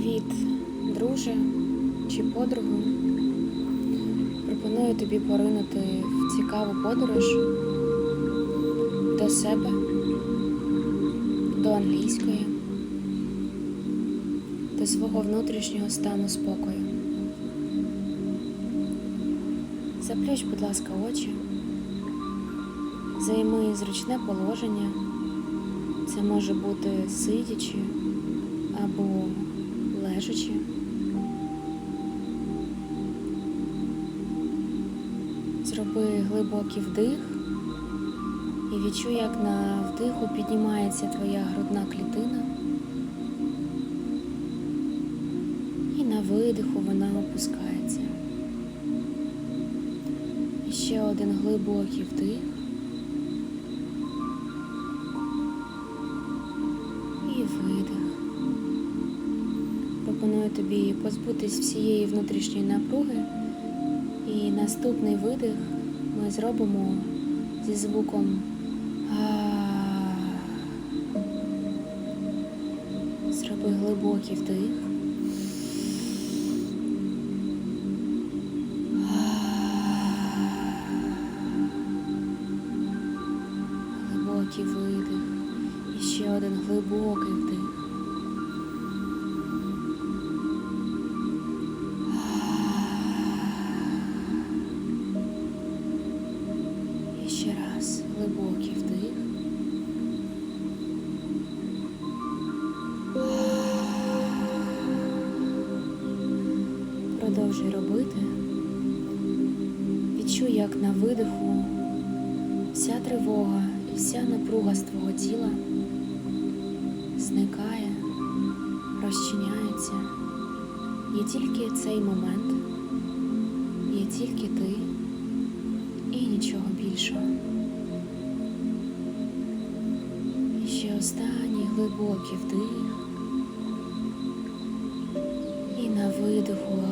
Привіт, друже чи подругу. Пропоную тобі поринути в цікаву подорож до себе, до англійської, до свого внутрішнього стану спокою. Заплющ, будь ласка, очі, займи зручне положення. Це може бути сидячи або лежачи. Зроби глибокий вдих і відчуй, як на вдиху піднімається твоя грудна клітина. І на видиху вона опускається. І ще один глибокий вдих. Пропоную тобі позбутись всієї внутрішньої напруги. І наступний видих ми зробимо зі звуком. Зроби глибокий вдих. Глибокий видих. І ще один глибокий вдих. Продовжуй робити. Відчуй, як на видиху вся тривога і вся напруга з твого тіла зникає, розчиняється. Є тільки цей момент, є тільки ти і нічого більшого. І ще останній глибокий вдих. На видиху.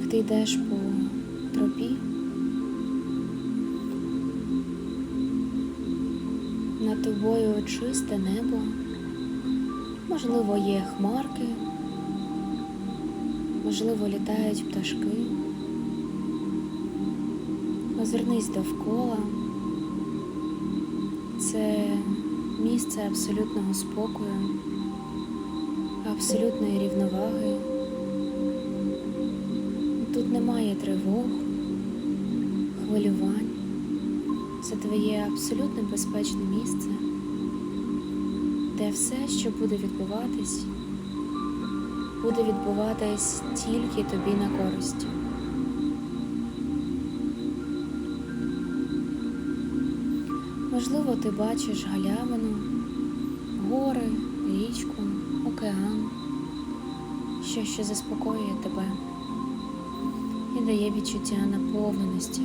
Як ти йдеш по тропі. Над тобою чисте небо, можливо, є хмарки, можливо, літають пташки. Озирнись довкола. Це місце абсолютного спокою, абсолютної рівноваги. Тут немає тривог, хвилювань. Це твоє абсолютно безпечне місце, де все, що буде відбуватись, буде відбуватись тільки тобі на користь. Можливо, ти бачиш галявину, гори, річку, океан, що що заспокоює тебе і дає відчуття наповненості.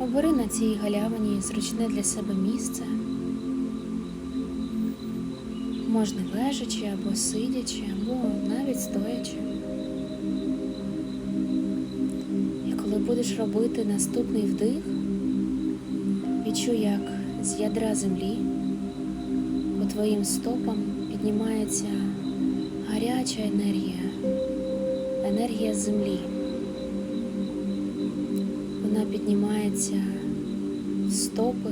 Обери на цій галявині зручне для себе місце. Можна лежачи або сидячи, або навіть стоячи. І коли будеш робити наступний вдих, відчуй, як з ядра землі по твоїм стопам піднімається гаряча енергія, енергія землі. Вона піднімається в стопи,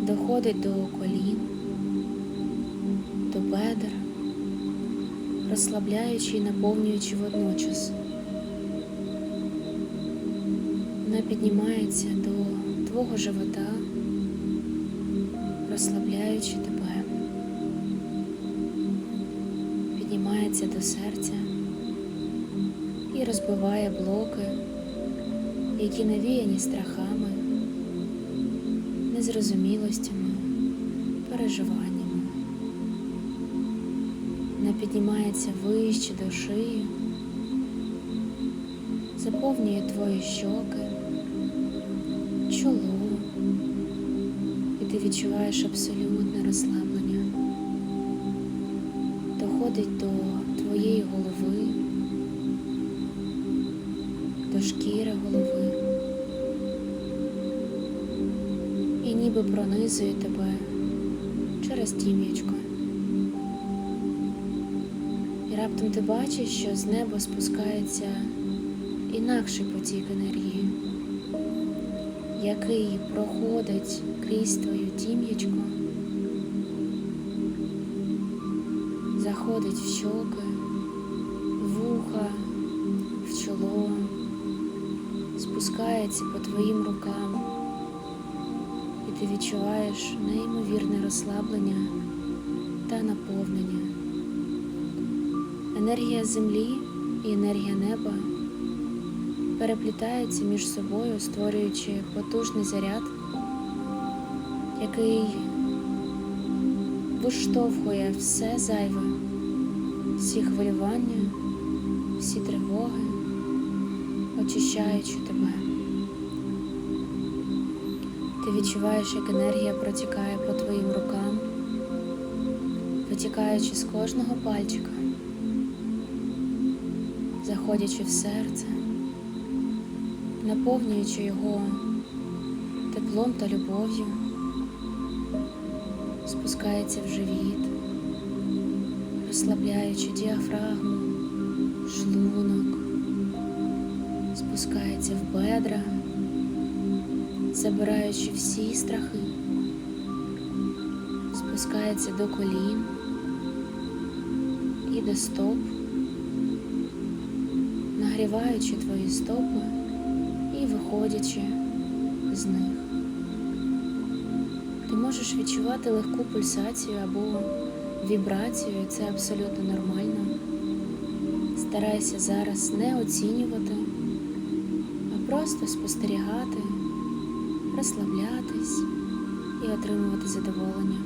доходить до колін, до бедер, розслабляючи і наповнюючи водночас. Вона піднімається до твого живота, розслабляючи тебе, піднімається до серця розбиває блоки які навіяні страхами, незрозумілостями, переживаннями. Вона піднімається вище до шиї, заповнює твої щоки, чоло, і ти відчуваєш абсолютне розслаблення. Доходить до твоєї голови, шкіри голови і ніби пронизує тебе через тім'ячко. І раптом ти бачиш, що з неба спускається інакший потік енергії, який проходить крізь твою тім'ячку, заходить в щоки, спускається по твоїм рукам, і ти відчуваєш неймовірне розслаблення та наповнення. Енергія землі і енергія неба переплітаються між собою, створюючи потужний заряд, який виштовхує все зайве, всі хвилювання, всі тривоги, очищаючи тебе. Ти відчуваєш, як енергія протікає по твоїм рукам, витікаючи з кожного пальчика, заходячи в серце, наповнюючи його теплом та любов'ю, спускається в живіт, розслабляючи діафрагму, шлунок, спускається в бедра, забираючи всі страхи, спускається до колін і до стоп, нагріваючи твої стопи і виходячи з них. Ти можеш відчувати легку пульсацію або вібрацію, і це абсолютно нормально. Старайся зараз не оцінювати, просто спостерігати, розслаблятись і отримувати задоволення.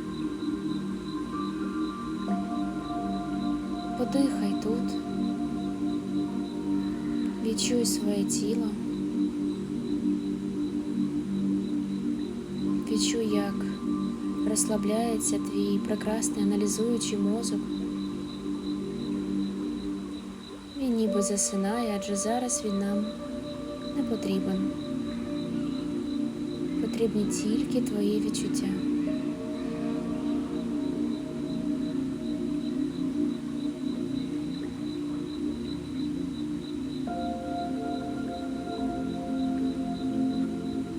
Подихай тут, відчуй своє тіло. Відчуй, як розслабляється твій прекрасний аналізуючий мозок. Він ніби засинає, адже зараз він нам не потрібен. Потрібні тільки твої відчуття.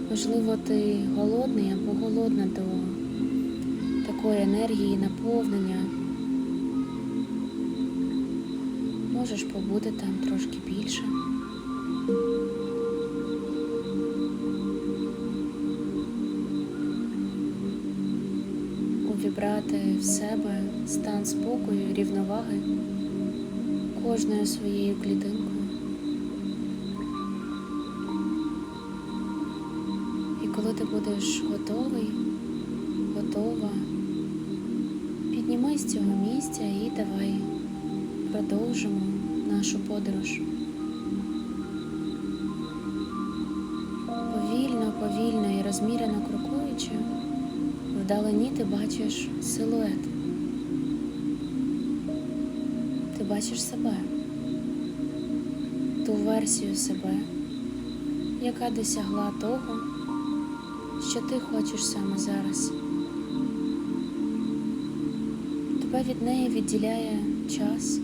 Можливо, ти голодний або голодна до такої енергії, наповнення. Можеш побути там трошки більше. В себе стан спокою рівноваги кожною своєю клітинкою. І коли ти будеш готовий, готова, піднімай з цього місця і давай продовжимо нашу подорож. Повільно, повільно і розмірено крокуючи, вдалині ти бачиш силует. Ти бачиш себе, ту версію себе, яка досягла того, що ти хочеш саме зараз. Тебе від неї відділяє час,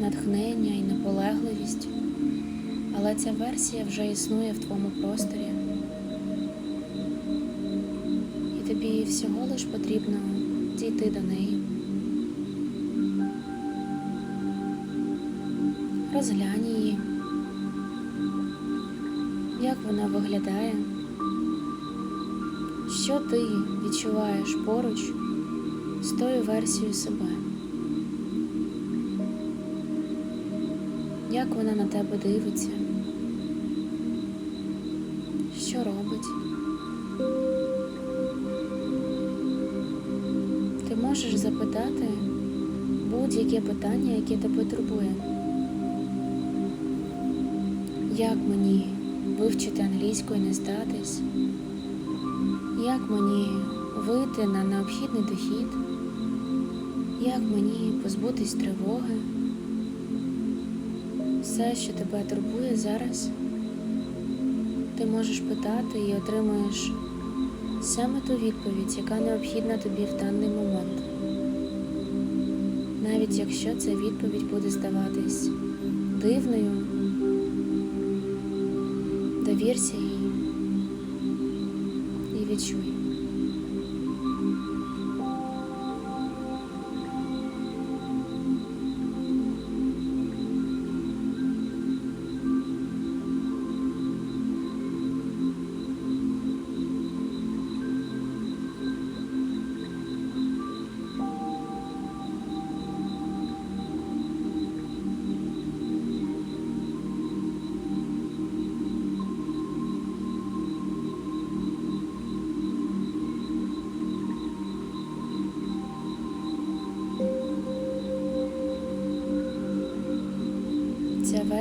натхнення і наполегливість, але ця версія вже існує в твоєму просторі. Тобі всього лиш потрібно дійти до неї. Розглянь її, як вона виглядає, що ти відчуваєш поруч з тою версією себе, як вона на тебе дивиться, будь-яке питання, яке тебе турбує. Як мені вивчити англійську і не здатись? Як мені вийти на необхідний дохід? Як мені позбутись тривоги? Все, що тебе турбує зараз, ти можеш питати і отримаєш саме ту відповідь, яка необхідна тобі в даний момент. Навіть якщо ця відповідь буде здаватись дивною, довірся їй і відчуй.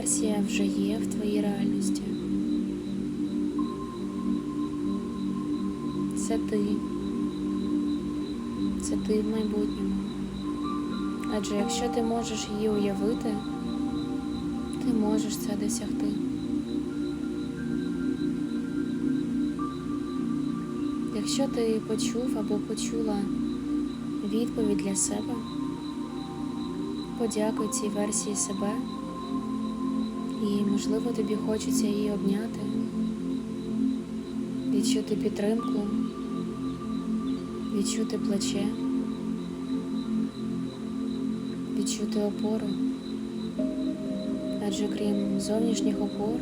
Версія вже є в твоїй реальності. Це ти. Це ти в майбутньому. Адже якщо ти можеш її уявити, ти можеш це досягти. Якщо ти почув або почула відповідь для себе, подякуй цій версії себе. І, можливо, тобі хочеться її обняти, відчути підтримку, відчути плече, відчути опору. Адже крім зовнішніх опор,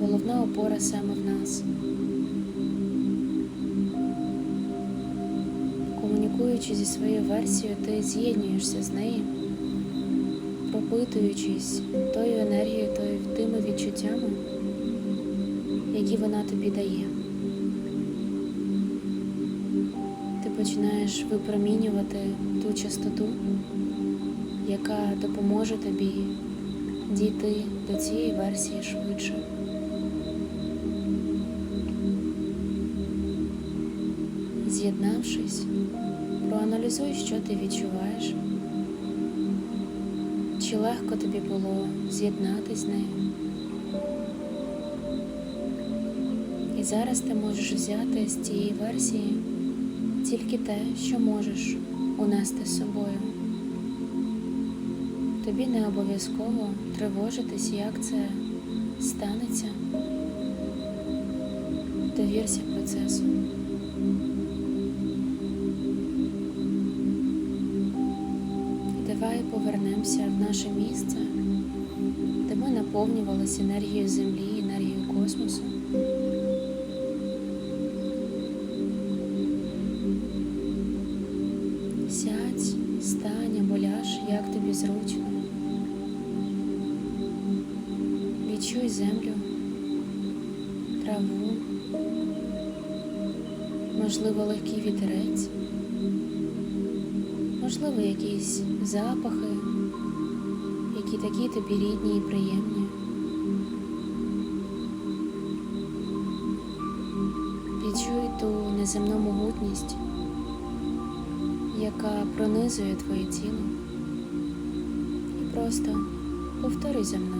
головна опора саме в нас. Комунікуючи зі своєю версією, ти з'єднуєшся з нею пропитуючись тою енергією, тою, тими відчуттями, які вона тобі дає. Ти починаєш випромінювати ту частоту, яка допоможе тобі дійти до цієї версії швидше. З'єднавшись, проаналізуй, що ти відчуваєш. Чи легко тобі було з'єднатися з нею? І зараз ти можеш взяти з цієї версії тільки те, що можеш унести з собою. Тобі не обов'язково тривожитись, як це станеться. Довірся процесу. Давай повернемося в наше місце, де ми наповнювалися енергією землі, енергією космосу. Сядь, стань або ляж, як тобі зручно. Відчуй землю, траву, можливо, легкий вітерець можливо, якісь запахи, які такі тобі рідні і приємні. Відчуй ту неземну могутність, яка пронизує твоє тіло. І просто повторюй за мною.